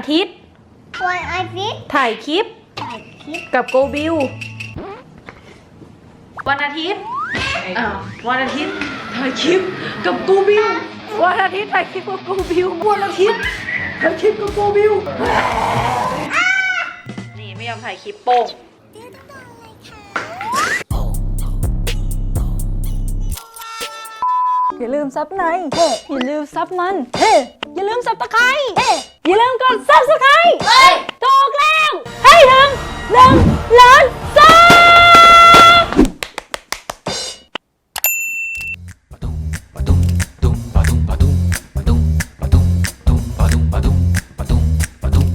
วันอาทิตย์ วันอาทิตย์ถ่ายคลิปถ่ายคลิปกับโกบิววันอาทิตย์อ้าววันอาทิตย์ถ่ายคลิปกับโกบิววันอาทิตย์ถ่ายคลิปกับโกบิววันอาทิตย์ถ่ายคลิปกับโกบิวนี่ไม่ยอมถ่ายคลิปโป้งอย่าลืมซับในเฮ้อย่าลืมซับมันเฮ้ อย่าลืมซับตะไคร้เฮ้อย่าลืมกดซับสไครต์เฮ้ถูกแล้วให้ถึงหนึ่งล้านซับ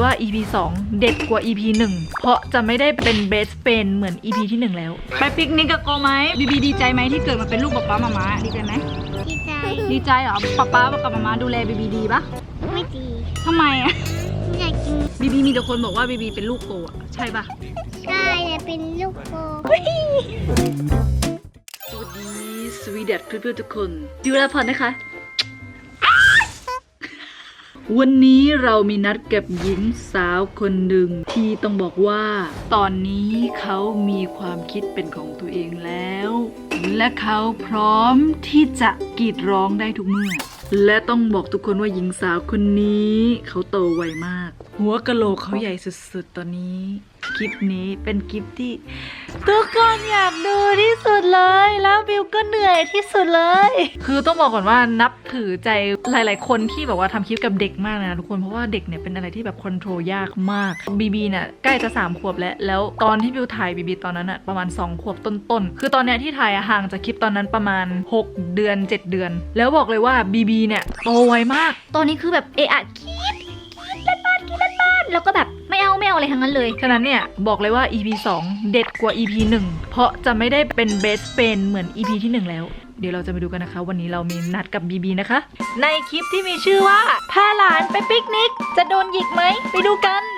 ว่า EP 2 เด็ดกว่า EP 1 เพราะจะไม่ได้เป็น best friend เหมือน EP ที่ 1 แล้ว ไปปิกนิกกับโกไหมบีบีดีใจไหมที่เกิดมาเป็นลูกป๊าป๊ามามาดีใจไหม ดีใจ ดีใจเหรอป๊าป๊ากับมามาดูแลบีบีดีปะไม่ดีทำไมอะอยากกินบีบีมีแต่คนบอกว่าบีบีเป็นลูกโกอะใช่ปะใช่แต่เป็นลูกโป่งสวัสดีสวีเดตเพื่อนๆทุกคนดิวลาพรนะคะ วันนี้เรามีนัดกับหญิงสาวคนหนึ่งที่ต้องบอกว่า ตอนนี้เขามีความคิดเป็นของตัวเองแล้ว และเขาพร้อมที่จะกรีดร้องได้ทุกเมื่อ และต้องบอกทุกคนว่าหญิงสาวคนนี้ เขาโตไวมาก หัวกะโหลกเขาใหญ่สุดๆ ตอนนี้ คลิปนี้เป็นคลิปที่ ทุกคนอยากดูที่สุดเลย ก็เหนื่อยที่สุดเลย คือต้องบอกก่อนว่านับถือใจหลาย ๆ คนที่แบบว่าทำคลิปกับเด็กมากเลยนะทุกคนเพราะว่าเด็กเนี่ยเป็นอะไรที่แบบคอนโทรลยากมากบีบีเนี่ยใกล้จะ3ขวบแล้ว แล้วตอนที่บิวถ่ายบีบีตอนนั้นอะประมาณ 2 ขวบต้น ๆ คือตอนเนี้ยที่ถ่ายอะห่างจากคลิปตอนนั้นประมาณ 6 เดือน 7 เดือน แล้วบอกเลยว่าบีบีเนี่ยโตไวมาก ตอนนี้คือแบบเอะอะกรีดกรีดเล่นบ้านกรีดเล่นบ้านแล้วก็แบบไม่ เอาไม่เอาอะไรทั้งนั้นเลยฉะนั้นเนี่ย บอกเลยว่า EP 2 เด็ดกว่า EP 1 เพราะจะไม่ได้เป็น best friend เหมือน EP ที่ 1 แล้ว เดี๋ยวเราจะไปดูกันนะคะ วันนี้เรามีนัดกับ BB นะคะ ในคลิปที่มีชื่อว่าพาหลานไปปิกนิก จะโดนหยิกไหมไปดูกัน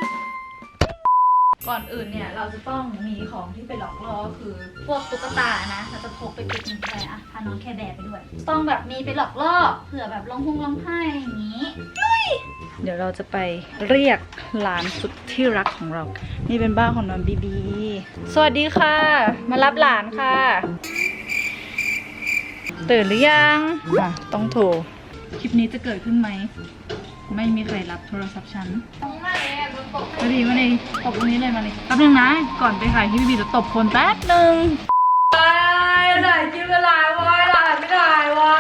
ก่อนอื่นเนี่ยเราจะต้องมีของที่เป็นหลอกล่อคือพวกตุ๊กตานะเราจะพกไปปิกนิกไปอะพาน้องแคร์แบร์ไปด้วย ต้องแบบมีไปหลอกล่อเผื่อแบบร้องฮงร้องไห้อย่างนี้เดี๋ยวเราจะไปเรียกหลานสุดที่รักของเรา นี่เป็นบ้านของน้องบีบี สวัสดีค่ะ มารับหลานค่ะ ตื่นหรือยังอะต้องโทรคลิปนี้จะเกิดขึ้นไหม ไม่มีใครรับโทรศัพท์ฉันมาดีมาเลยตบตรงนี้เลยมาเลยแป๊บนึงนะ ก่อนไปถ่ายคลิปบีบีจะตบคนแป๊บนึงไปถ่ายคลิปอะไรวะหลานไม่ถ่ายวะ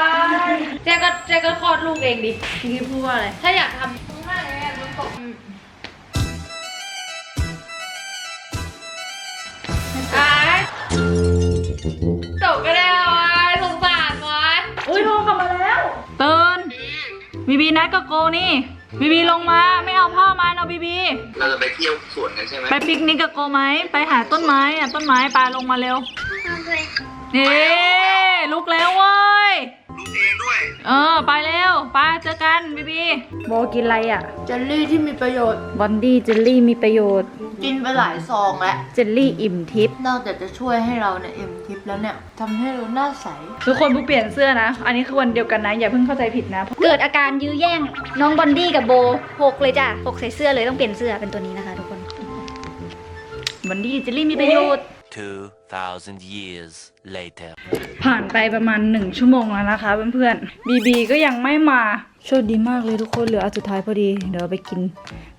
เจ๊ก็เจ๊ก็คลอดลูกเองดิพี่พูดว่าอะไร ถ้าอยากทำ บีบีนัดกับโกนี่บีบีลงมาไม่เอาพ่อมาเอาบีบี เราจะไปเที่ยวสวนกันใช่ไหมไปปิกนิกกับโกไหมไปหาต้นไม้อะต้นไม้ปลาลงมาเร็วทำไปเฮ้ลุกแล้วเว้ยลูก เองด้วย เออ ไปเร็วไปเจอกันบีบีโบกินอะไรอะ เจลลี่ที่มีประโยชน์ บอนดี้เจลลี่มีประโยชน์ กินไปหลายซองแล้ว เจลลี่อิ่มทิพย์นอกจากจะช่วยให้เราเนี่ยเอ็มทิปแล้วเนี่ยทำให้เราหน้าใส ทุกคนผู้เปลี่ยนเสื้อนะ อันนี้คือวันเดียวกันนะ อย่าเพิ่งเข้าใจผิดนะ เกิดอาการยื้อแย่ง น้องบอนดี้กับโบหกเลยจ้ะหกใส่เสื้อเลยต้องเปลี่ยนเสื้อเป็นตัวนี้นะคะ ทุกคนวันดี้เจลลี่มีประโยชน์ 2,000 years later. ผ่านไปประมาณ 1 ชั่วโมงแล้วนะคะเพื่อนๆ บีบีก็ยังไม่มา โชคดีมากเลยทุกคนเหลืออันสุดท้ายพอดี เดี๋ยวเราไปกิน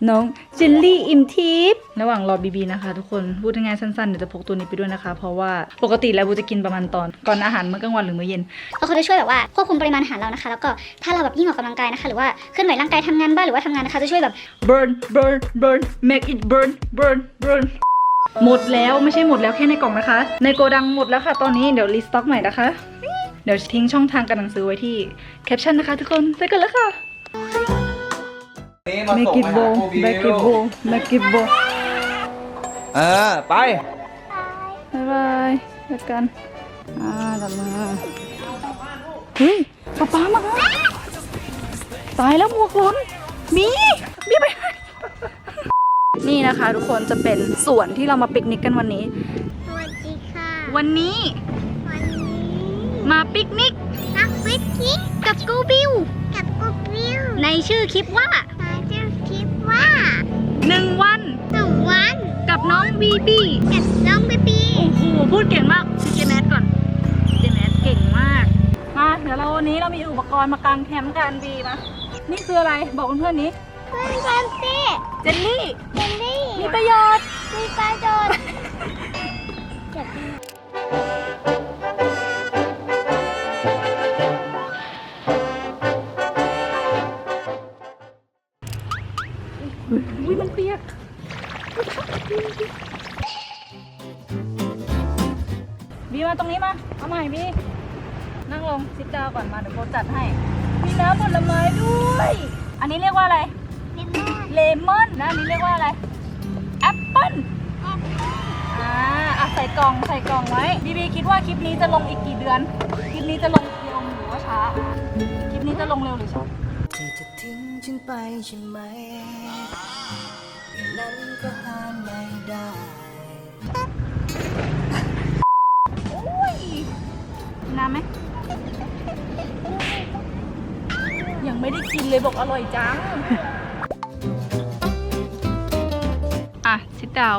น้องเจลลี่อิมทิพย์ระหว่างรอบีบีนะคะทุกคน พูดง่ายๆสั้นๆ เดี๋ยวจะพกตัวนี้ไปด้วยนะคะ เพราะว่าปกติแล้วบูจะกินประมาณตอนก่อนอาหารมื้อกลางวันหรือมื้อเย็นเพราะเขาจะช่วยแบบว่าควบคุมปริมาณอาหารเรานะคะ แล้วก็ถ้าเราแบบยิ่งออกกำลังกายนะคะ หรือว่าเคลื่อนไหวร่างกายทำงานบ้านหรือว่าทำงานนะคะจะช่วยแบบ burn burn burn make it burn burn burn หมดแล้วไม่ใช่หมดแล้วแค่ในกล่องนะคะ ในโกดังหมดแล้วค่ะ ตอนนี้เดี๋ยวรีสต็อกใหม่นะคะ เดี๋ยวทิ้งช่องทางการหนังสือไว้ที่แคปชั่นนะคะทุกคนไปกันแล้วค่ะนี่มา make ส่ง it ไป bo หาโคบิล make it bo make it bo เออไปบ๊ายบายเจอกันอ่าจับมือเฮ้ยป๊าป๊ามาแล้วตายแล้วหมวกหล้นมีมีไป นี่นะคะ ทุกคนจะเป็นสวนที่เรามาปิกนิกกันวันนี้ สวัสดีค่ะ วันนี้ วันนี้มาปิกนิกนักวิทย์คิดกับกูบิว กับกุ๊กวิว ในชื่อคลิปว่ามาจะคิดว่าว่าหนึ่งวันหนึ่งวันกับน้องบีบีกับน้องเบบีโอ้โหพูดเก่งมากเจแมสก่อนเจแมสเก่งมากมาเดี๋ยวเราวันนี้เรามีอุปกรณ์มากางแคมป์กันบีมานี่คืออะไรบอกเพื่อนๆนี้ เพื่อนกันสิเจลลี่ เจลลี่มีประโยชน์ มีปลาโดนจับอุ้ยมันเปียก บีมาตรงนี้มา เอาใหม่บี นั่งลงซิดดาวก่อนมาเดี๋ยวโบจัดให้ มีน้ำผลไม้ด้วย อันนี้เรียกว่าอะไร เลมอนนะอันนี้เรียกว่าอะไรแอปเปิ้ลอ่าอะใส่กล่องใส่กล่องไว้บีบีคิดว่าคลิปนี้จะลงอีกกี่เดือน คลิปนี้จะลงเร็วหรือว่าช้า คลิปนี้จะลงเร็วหรือช้าเธอจะทิ้งฉันไปใช่ไหมอย่างนั้นก็ห้ามไม่ได้น้ำไหมยังไม่ได้กินเลยบอกอร่อยจัง ดดาว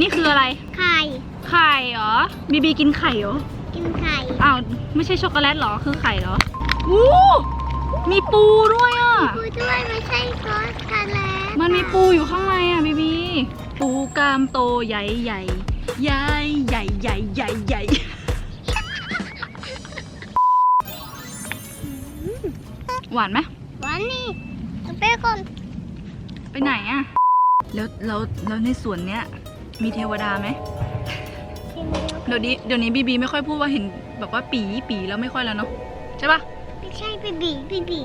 นี่คืออะไร ไข่ ไข่เหรอบีบีกินไข่เหรอ กินไข่ อ้าว ไม่ใช่ช็อกโกแลตเหรอ คือไข่เหรออู้มีปูด้วยอะพูดด้วยไม่ใช่ซอสทะเลมันมีปูอยู่ข้างในอะบีบี ปูกามโตใหญ่ใหญ่ใหญ่ใหญ่ใหญ่ใหญ่ใหญ่หวานไหมวันนี้เอาไปก่อน ไปไหนอะ แล้วแล้วแล้วในสวนเนี้ยมีเทวดาไหมกินเดียวเดี๋ยวนี้เดี๋ยวนี้บีบีไม่ค่อยพูดว่าเห็นแบบว่าปีปีแล้วไม่ค่อยแล้วเนาะใช่ปะไม่ใช่บีบีบีบี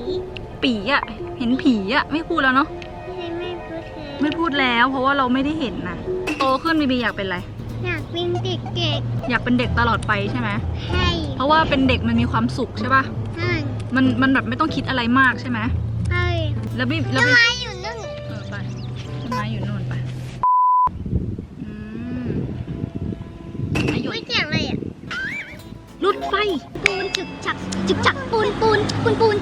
ปีอะเห็นผีอะไม่พูดแล้วเนาะไม่ใช่ไม่พูดเลยไม่พูดแล้วเพราะว่าเราไม่ได้เห็นนะโตขึ้นบีบีอยากเป็นอะไรอยากเป็นเด็กเด็กอยากเป็นเด็กตลอดไปใช่ไหมๆให้เพราะว่าเป็นเด็กมันมีความสุขใช่ปะให้มันมันแบบไม่ต้องคิดอะไรมากใช่ไหมให้แล้วบีแล้วต้นบี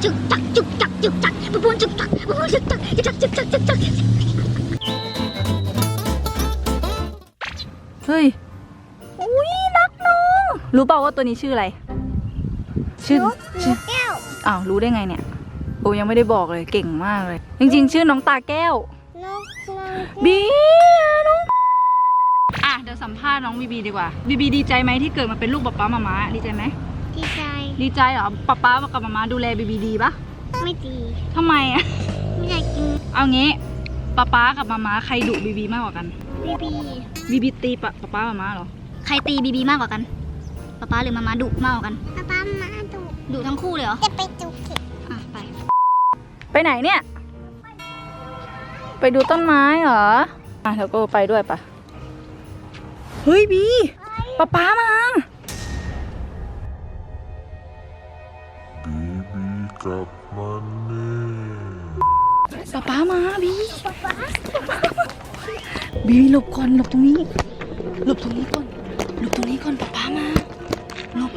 จุกจักจุกจักจุกจักปูนปูนจุกจักปูนปูนจุกจักจุกจักจุกจักจุกจักเฮ้ยอุ้ยนักน้องรู้เปล่าว่าตัวนี้ชื่ออะไร ชื่อนชื่อกแก้วอ้าวรู้ได้ไงเนี่ยโอ้ยังไม่ได้บอกเลยเก่งมากเลย จริง ๆ ชื่อน้องตาแก้วนกนกบีน้องอะเดี๋ยวสัมภาษณ์น้องบีบีดีกว่าบีบีดีใจไหมที่เกิดมาเป็นลูกป๊าป๊ามาม้าดีใจไหม ดีใจดีใจเหรอป๊าป๊ากับมาม้าดูแลบีบีดีปะไม่ดีทำไมอะไม่อยากกินเอางี้ป๊าป๊ากับมาม้าใครดุบีบีมากกว่ากันบีบีบีบีตีปะป๊าป๊ามาม้าเหรอใครตีบีบีมากกว่ากันป๊าป๊าหรือมามาดุมากกว่ากันป้าป้ามาดูดุทั้งคู่เลยเหรอจะไปจุกเข็มอะไป ไปไหนเนี่ย ไปดูต้นไม้เหรออะแล้วก็ไปด้วยปะเฮ้ยบีป๊าป๊ามา บีหลบก่อนหลบตรงนี้ หลบตรงนี้ก่อนหลบตรงนี้ก่อนป๊าป๊ามาหลบ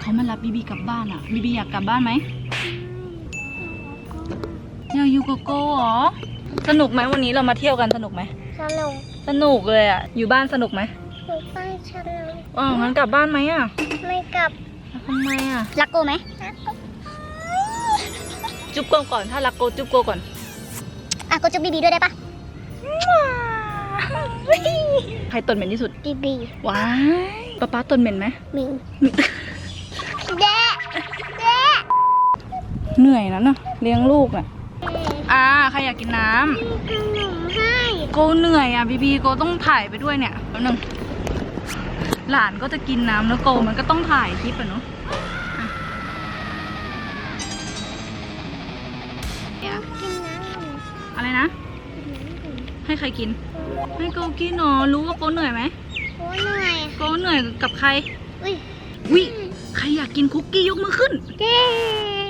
เขามารับบีบีกลับบ้านอะบีบีอยากกลับบ้านไหมอยากอยู่กับโก้เหรอสนุกไหมวันนี้เรามาเที่ยวกันสนุกไหมสนุกสนุกเลยอะอยู่บ้านสนุกไหมถูกป้ายสนุกอ๋องั้นกลับบ้านไหมอะไม่กลับทำไมอะรักโกไหมจุ๊บโกก่อนถ้ารักโกจุ๊บโกก่อนอะโกจุ๊บบีบีด้วยได้ปะ ใครตนเหม็นที่สุด บีบีว้ายป๊าป๊าตนเหม็นไหม มิงแดะแดะเหนื่อยนะเนาะเลี้ยงลูกน่ะอ่าใครอยากกินน้ำมีขนมให้โกเหนื่อยอะบีบีโกต้องถ่ายไปด้วยเนี่ยแป๊บนึงหลานก็จะกินน้ำแล้วโกมันก็ต้องถ่ายคลิปอะเนาะอะเนี่ยกินน้อะไรนะำให้ใครกิน ให้โกกินเนอรู้ว่าโกเหนื่อยไหมโอ้เหนื่อยโกเหนื่อยกับใครอุ้ยวิใครอยากกินคุกกี้ยกมือขึ้น เย้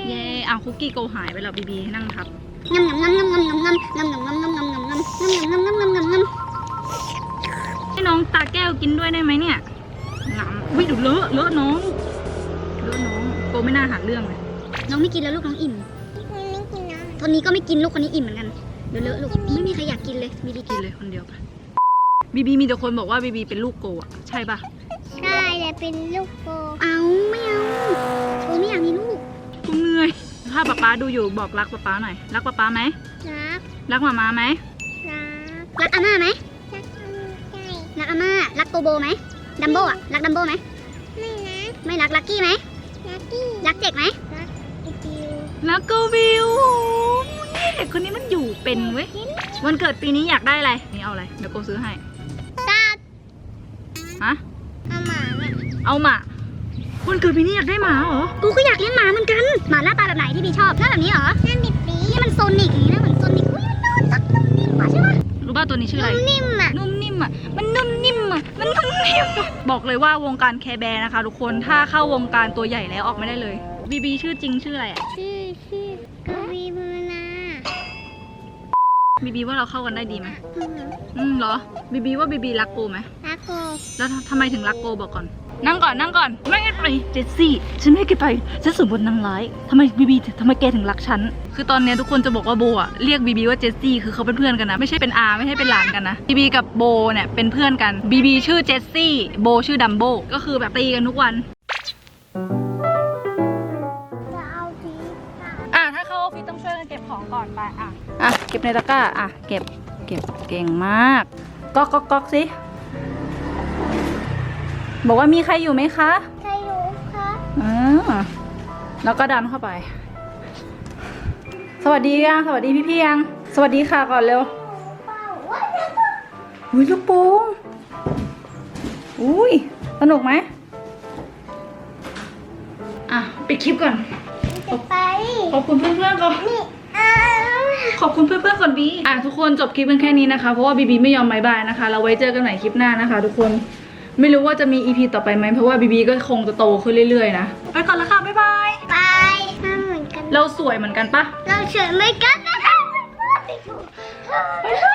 เย่เอาคุกกี้โกหายไปแล้วบีบีนั่งทับงำงำงำงำงำงำงำงำงำงำงำงำงำงำงำงำงำงำงำให้น้องตาแก้วกินด้วยได้ไหมเนี่ยงามวิดูเลอะเลอะน้องเลอะน้องโกไม่น่าหาเรื่องเลยน้องไม่กินแล้วลูกน้องอิ่มไม่กินน้คนนี้ก็ไม่กินลูกคนนี้อิ่มเหมือนกันำ เดี๋ยวเลอะลูกไม่มีใครอยากกินเลยบีบีกินเลยคนเดียวไปบีบีมีแต่คนบอกว่าบีบีเป็นลูกโกอะใช่ปะใช่แต่เป็นลูกโปเอาไม่เอาโอ้ไม่อยากมีลูกกูเหนื่อยถ้าป๊าป๊าดูอยู่บอกรักป๊าป๊าหน่อยรักป๊าป๊าไหมรักรักหมาม้าไหมรักรักอาม่าไหมรักรักอาม่ารักโกโบไหมดัมโบอะรักดัมโบไหมไม่รักไม่รักลักกี้ไหมลักกี้รักเจ็กไหมรักอีคิว รักโกวิวนี่เด็กคนนี้มันอยู่เป็นเว้ย วันเกิดปีนี้อยากได้อะไร นี่เอาอะไร เดี๋ยวโกซื้อให้ตาฮะเอาหมาเนี่ยเอาหมา วันเกิดปีนี้อยากได้หมาเหรอ กูก็อยากเลี้ยงหมาเหมือนกัน หมาหน้าตาแบบไหนที่บีชอบหน้าแบบนี้เหรอหน้าบิดปีนี่มันโซนิกอย่างนี้นะเหมือนโซนิกอุ้ยมันนอนตักนุ่มนิ่มกว่าใช่ไหมรู้ป่ะตัวนี้ชื่ออะไร นุ่มนิ่มอะ นุ่มนิ่มอะ มันนุ่มนิ่มอะ มันนุ่มนิ่มอะบอกเลยว่าวงการแคร์แบร์นะคะทุกคน ถ้าเข้าวงการตัวใหญ่แล้วออกไม่ได้เลย บีบีชื่อจริงชื่ออะไรอะ ชื่อชื่อกวีบูนา บีบีว่าเราเข้ากันได้ดีไหมอืมอืมเหรอบีบีว่าบีบีรักโกไหมรักโกแล้วทำไมถึงรักโกบอกก่อน นั่งก่อนนั่งก่อน ไม่ให้ไปเจสซี่ฉันไม่ให้แกไปฉันสมบูรณ์นางร้ายทำไมบีบีทำไมแกถึงรักฉันคือตอนเนี้ยทุกคนจะบอกว่าโบอะเรียกบีบีว่าเจสซี่คือเขาเป็นเพื่อนกันนะ ไม่ใช่เป็นอาไม่ใช่เป็นหลานกันนะบีบีกับโบเนี่ยเป็นเพื่อนกันบีบีชื่อเจสซี่โบชื่อดัมโบก็คือแบบตีกันทุกวันจะเอาทีค่ะอะถ้าเข้าออฟฟิศต้องช่วยกันเก็บของก่อนไปอะอะเก็บในตะกร้า อะ เก็บ เก็บเก่งมาก ก๊อกก๊อกก๊อกสิ บอกว่ามีใครอยู่ไหมคะ ใครรู้คะอ่าแล้วก็ดันเข้าไป สวัสดียัง สวัสดีพี่พี่ๆยัง สวัสดีค่ะก่อนเร็วเปล่าว่าจะอุ้ยลูกโป่งอุ้ย สนุกไหม อะ ปิดคลิปก่อน จะไป ขอบคุณเพื่อนๆก่อนอ้าว ขอบคุณเพื่อนๆก่อนบีอะทุกคนจบคลิปเป็นแค่นี้นะคะ เพราะว่าบีบีไม่ยอมบายบายนะคะ เราไว้เจอกันใหม่คลิปหน้านะคะ ทุกคนไม่รู้ว่าจะมีอีพีต่อไปไหมเพราะว่าบีบีก็คงจะโตขึ้นเรื่อยๆนะไปก่อนละค่ะบ๊ายบายไปทำเหมือนกัน เราสวยเหมือนกันปะเราเฉยไม่กันนะคะบ๊ายบาย